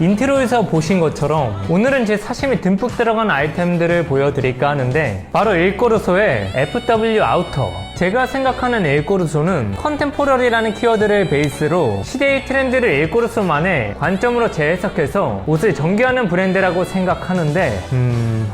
인트로에서 보신 것처럼 오늘은 제 사심이 듬뿍 들어간 아이템들을 보여드릴까 하는데 바로 일꼬르소의 FW 아우터 제가 생각하는 일꼬르소는 컨템포러리라는 키워드를 베이스로 시대의 트렌드를 일꼬르소만의 관점으로 재해석해서 옷을 전개하는 브랜드라고 생각하는데 음...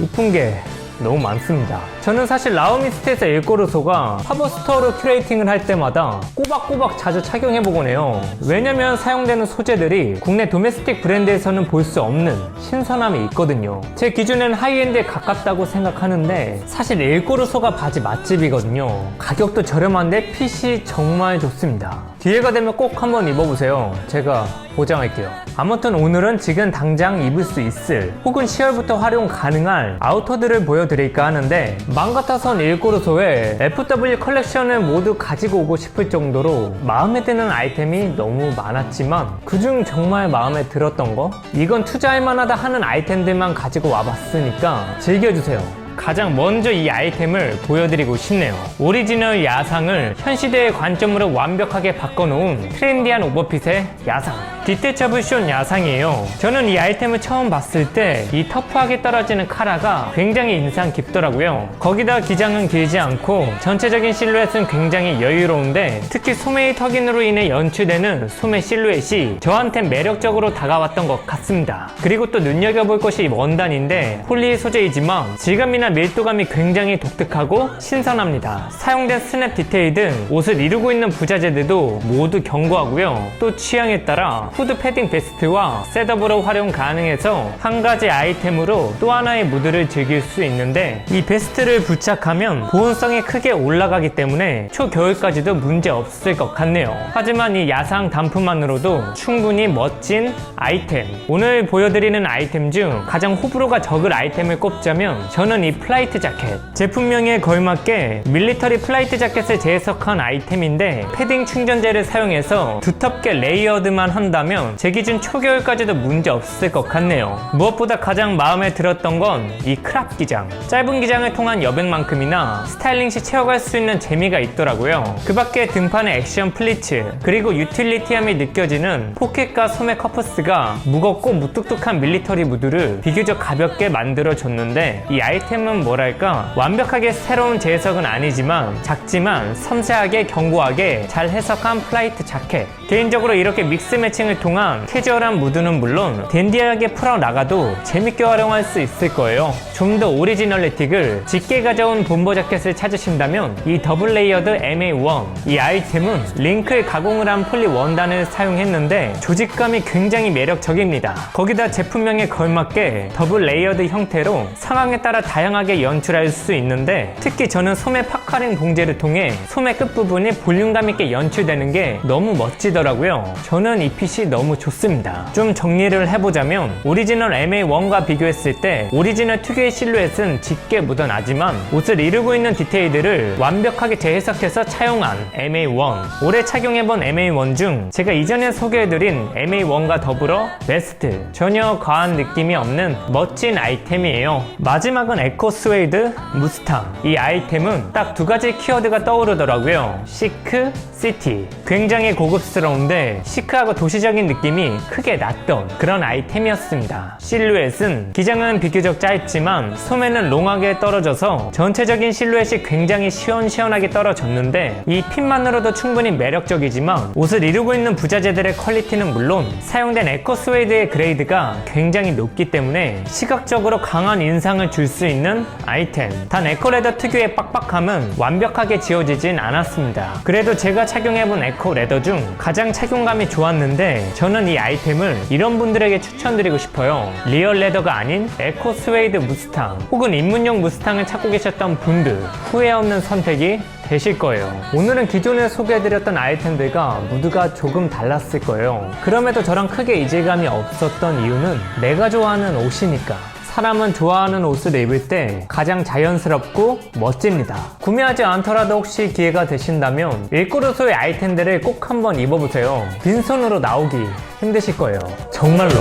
이쁜 게 너무 많습니다. 저는 사실 라우미스트에서 일꼬르소가 팝업스토어로 큐레이팅을 할 때마다 꼬박꼬박 자주 착용해보곤 해요. 왜냐면 사용되는 소재들이 국내 도메스틱 브랜드에서는 볼 수 없는 신선함이 있거든요. 제 기준에는 하이엔드에 가깝다고 생각하는데 사실 일꼬르소가 바지 맛집이거든요. 가격도 저렴한데 핏이 정말 좋습니다. 기회가 되면 꼭 한번 입어보세요. 제가 보장할게요. 아무튼 오늘은 지금 당장 입을 수 있을 혹은 10월부터 활용 가능할 아우터들을 보여드릴까 하는데 맘 같아선 일꼬르소의 FW 컬렉션을 모두 가지고 오고 싶을 정도로 마음에 드는 아이템이 너무 많았지만 그중 정말 마음에 들었던 거? 이건 투자할 만하다 하는 아이템들만 가지고 와봤으니까 즐겨주세요. 가장 먼저 이 아이템을 보여드리고 싶네요. 오리지널 야상을 현 시대의 관점으로 완벽하게 바꿔놓은 트렌디한 오버핏의 야상. 숏 야상이에요. 저는 이 아이템을 처음 봤을 때 이 터프하게 떨어지는 카라가 굉장히 인상 깊더라고요. 거기다 기장은 길지 않고 전체적인 실루엣은 굉장히 여유로운데 특히 소매의 턱인으로 인해 연출되는 소매 실루엣이 저한텐 매력적으로 다가왔던 것 같습니다. 그리고 또 눈여겨볼 것이 원단인데 폴리 소재이지만 질감이나 밀도감이 굉장히 독특하고 신선합니다. 사용된 스냅 디테일 등 옷을 이루고 있는 부자재들도 모두 견고하고요. 또 취향에 따라 후드 패딩 베스트와 셋업으로 활용 가능해서 한 가지 아이템으로 또 하나의 무드를 즐길 수 있는데 이 베스트를 부착하면 보온성이 크게 올라가기 때문에 초겨울까지도 문제 없을 것 같네요. 하지만 이 야상 단품만으로도 충분히 멋진 아이템. 오늘 보여드리는 아이템 중 가장 호불호가 적을 아이템을 꼽자면 저는 이 플라이트 자켓. 제품명에 걸맞게 밀리터리 플라이트 자켓을 재해석한 아이템인데 패딩 충전재를 사용해서 두텁게 레이어드만 한다면 제 기준 초겨울까지도 문제 없을 것 같네요. 무엇보다 가장 마음에 들었던 건 이 크랍 기장. 짧은 기장을 통한 여백만큼이나 스타일링 시 채워갈 수 있는 재미가 있더라고요. 그 밖에 등판의 액션 플리츠, 그리고 유틸리티함이 느껴지는 포켓과 소매 커프스가 무겁고 무뚝뚝한 밀리터리 무드를 비교적 가볍게 만들어줬는데 이 아이템 은 뭐랄까? 완벽하게 새로운 재해석은 아니지만 작지만 섬세하게 견고하게 잘 해석한 플라이트 자켓. 개인적으로 이렇게 믹스 매칭을 통한 캐주얼한 무드는 물론 댄디하게 풀어나가도 재밌게 활용할 수 있을 거예요. 좀 더 오리지널리틱을 짙게 가져온 본보 자켓을 찾으신다면 이 더블 레이어드 MA1 이 아이템은 링클 가공을 한 폴리 원단을 사용했는데 조직감이 굉장히 매력적입니다. 거기다 제품명에 걸맞게 더블 레이어드 형태로 상황에 따라 다양 하게 연출할 수 있는데 특히 저는 소매 파카링 봉제를 통해 소매 끝부분이 볼륨감 있게 연출되는 게 너무 멋지더라고요. 저는 이 핏이 너무 좋습니다. 좀 정리를 해보자면 오리지널 MA1과 비교했을 때 오리지널 특유의 실루엣은 짙게 묻어나지만 옷을 이루고 있는 디테일들을 완벽하게 재해석해서 차용한 MA1 올해 착용해본 MA1 중 제가 이전에 소개해드린 MA1과 더불어 베스트 전혀 과한 느낌이 없는 멋진 아이템이에요. 마지막은 에코 스웨이드 무스탕. 이 아이템은 딱 두 가지 키워드가 떠오르더라고요. 시크, 시티. 굉장히 고급스러운데 시크하고 도시적인 느낌이 크게 났던 그런 아이템이었습니다. 실루엣은 기장은 비교적 짧지만 소매는 롱하게 떨어져서 전체적인 실루엣이 굉장히 시원시원하게 떨어졌는데 이 핏만으로도 충분히 매력적이지만 옷을 이루고 있는 부자재들의 퀄리티는 물론 사용된 에코 스웨이드의 그레이드가 굉장히 높기 때문에 시각적으로 강한 인상을 줄 수 있는 아이템. 단 에코레더 특유의 빡빡함은 완벽하게 지워지진 않았습니다. 그래도 제가 착용해본 에코 레더 중 가장 착용감이 좋았는데 저는 이 아이템을 이런 분들에게 추천드리고 싶어요. 리얼 레더가 아닌 에코 스웨이드 무스탕 혹은 입문용 무스탕을 찾고 계셨던 분들 후회 없는 선택이 되실 거예요. 오늘은 기존에 소개해드렸던 아이템들과 무드가 조금 달랐을 거예요. 그럼에도 저랑 크게 이질감이 없었던 이유는 내가 좋아하는 옷이니까. 사람은 좋아하는 옷을 입을 때 가장 자연스럽고 멋집니다. 구매하지 않더라도 혹시 기회가 되신다면 일꼬르소의 아이템들을 꼭 한번 입어보세요. 빈손으로 나오기 힘드실 거예요. 정말로.